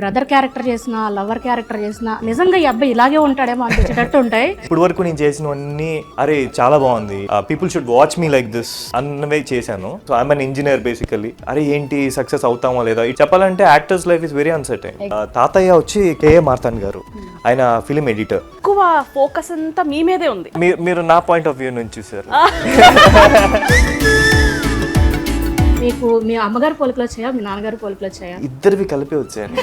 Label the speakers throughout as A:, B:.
A: Brother character చేసిన lover character చేసిన నిజంగా ఈ అబ్బాయి ఇలాగే ఉంటాడేమో అనిపించేటట్టు ఉంటాయి.
B: ఇప్పుడు వరకు నేను చేసినవన్నీ అరే చాలా బాగుంది. People should watch me like this అన్నవే చేశాను. So I'm an engineer basically అరే ఏంటి సక్సెస్ అవుతామా లేదా? ఇది చెప్పాలంటే actors life is very uncertain తాతయ్య వచ్చి కేఏ మార్తాన్ గారు ఆయన ఫిలిం ఎడిటర్
C: ఎక్కువ ఫోకస్ అంతా మీ మీదే ఉంది.
B: మీరు మీరు నా పాయింట్ ఆఫ్ వ్యూ నుంచి చూసారు.
A: మీకు మీ అమ్మగారి పోలికలు వచ్చాయా మీ నాన్నగారి పోలికలు వచ్చాయా
B: ఇద్దరివి కలిపి వచ్చాయండి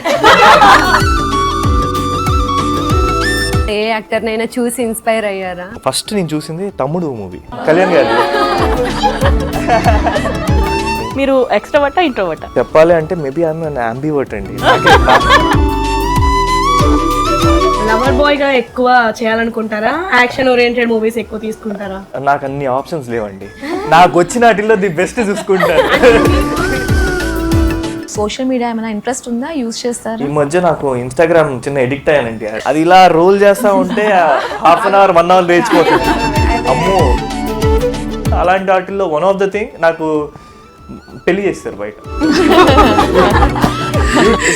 D: ఏ యాక్టర్నైనా చూసి ఇన్స్పైర్ అయ్యారా?
B: ఫస్ట్ నేను చూసింది తమ్ముడు మూవీ కళ్యాణ్ గారు
C: మీరు ఎక్స్ట్రోవర్టా ఇంట్రోవర్టా
B: చెప్పాలి అంటే మేబీ ఐఎమ్ అంబివర్ట్ అండి.
E: బాయ్గా ఎక్కువ చేయాలనుకుంటారా? యాక్షన్ ఓరియంటెడ్ మూవీస్ ఎక్కువ తీసుకుంటారా?
B: నాకు అన్ని ఆప్షన్స్ లేవండి. నాకు వచ్చిన వాటిల్లో ది బెస్ట్ చూసుకుంటాను.
F: సోషల్ మీడియా ఏమైనా ఇంట్రెస్ట్ ఉందా? యూజ్ చేస్తారా?
B: ఈ మధ్య నాకు ఇన్స్టాగ్రామ్ చిన్న ఎడిక్ట్ అయ్యానండి. అది ఇలా రోల్ చేస్తా ఉంటే half an hour one hour లేచిపోతుంది. అమ్మో! అలాంటి వాటిల్లో వన్ ఆఫ్ ద థింగ్ నాకు పెళ్ళి చేస్తారు బయట.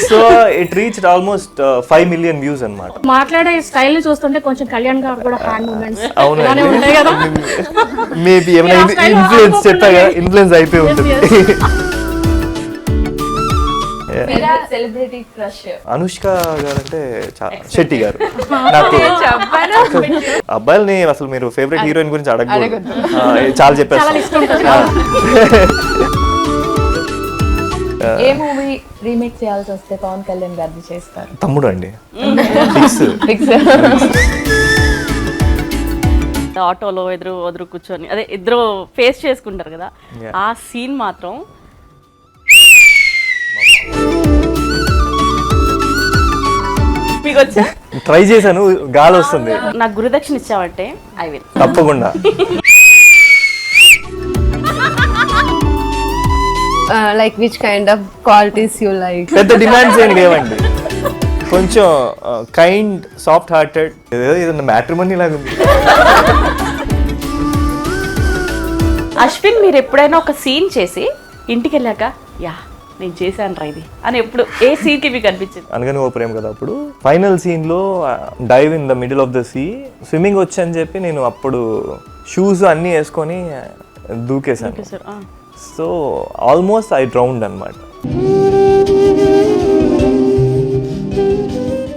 B: So it reach almost five million views అనమాట
A: మాట్లాడే స్టైల్ని చూస్తుంటే కొంచెం కళ్యాణ్ గారు కూడా హ్యాండ్ మూమెంట్స్ కదా.
B: మేబీ ఏమైనా ఇన్ఫ్లుయెన్స్ చెప్పా కదా? ఇన్ఫ్లుయెన్స్ అయిపోయి ఉంటుంది. అనుష్క గారు అంటే శెట్టి గారు. నాకు అబ్బాయిలని అసలు మీరు ఫేవరెట్ హీరోయిన్ గురించి అడగకూడదు. ఆ, చాలా చెప్పేస్తాను
F: ఏ మూవీ రీమేక్ చేయాల్సి వస్తే పవన్ కళ్యాణ్ గారిది చేస్తారు?
B: తమ్ముడు అండి
C: ఆటోలో ఎదురు ఎదురు కూర్చొని అదే ఇద్దరు ఫేస్ చేసుకుంటారు కదా. ఆ సీన్ మాత్రం
B: ట్రై చేశాను గాలి వస్తుంది.
C: నాకు గురుదక్షిణ ఇచ్చావంటే ఐ విల్
B: తప్పకుండా.
D: Like which kind of qualities you like
B: పెద్ద డిమాండ్స్ ఏం లేవండి. కొంచెం కైండ్ సాఫ్ట్ హార్టెడ్ ఏదో ఏదన్నా మ్యాట్రిమోనీ లాగా ఉంది.
C: అశ్విన్ మీరు ఎప్పుడైనా ఒక సీన్ చేసి ఇంటికి వెళ్ళాక యా నేను చేశాను రా ఇది అని ఎప్పుడు ఏ సీన్కి మీకు అనిపించింది?
B: అనగానే ఓ ప్రేమ కదా అప్పుడు. ఫైనల్ సీన్లో dive in the middle of the sea swimming వచ్చి అని చెప్పి నేను అప్పుడు షూస్ అన్నీ వేసుకొని దూకేశాను.
C: Sir
B: so almost I drowned అనమాట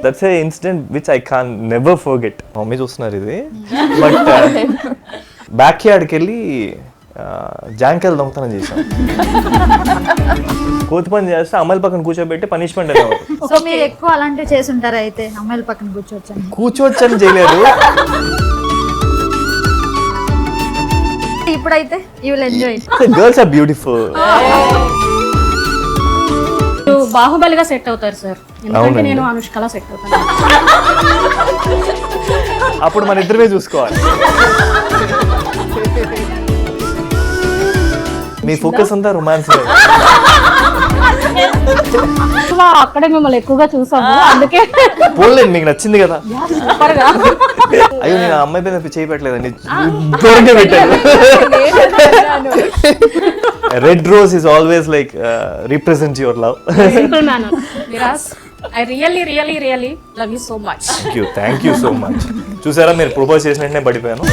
B: that's a incident which I can never forget mummy చూస్తున్నారు ఇది. బట్ బ్యాక్ యార్డ్కి వెళ్ళి జాంకాయలు దొంగతనం చేశాం. కోతి పని చేస్తే అమ్మాయిల పక్కన కూర్చోబెట్టి పనిష్మెంట్
G: సో మీరు ఎక్కువ అలాంటివి చేసి ఉంటారా అయితే అమ్మాయిల పక్కన కూర్చోవచ్చని?
B: కూర్చోవచ్చని చేయలేదు.
G: ఇప్పుడైతే you will enjoy
B: girls are beautiful
A: బాహుబలిగా set అవుతారు సార్ ఎందుకంటే. నేను అనుష్కలా సెట్ అవుతాను.
B: అప్పుడు మన ఇద్దరమే చూసుకోవాలి. మీ ఫోకస్ అంతా రొమాన్స్
A: అక్కడే మిమ్మల్ని ఎక్కువగా చూసాము. అందుకే
B: పోలేదు మీకు నచ్చింది కదా.
A: సూపర్గా
B: అయ్యో నేను అమ్మాయి పైన చేయి పెట్టలేదండి దూరంగా పెట్టాను. Red rose is always like represent your love
A: I really really really love you so much
B: thank you thank you so much చూసారా మీరు ప్రపోజ్ చేసిన వెంటనే పడిపోయాను.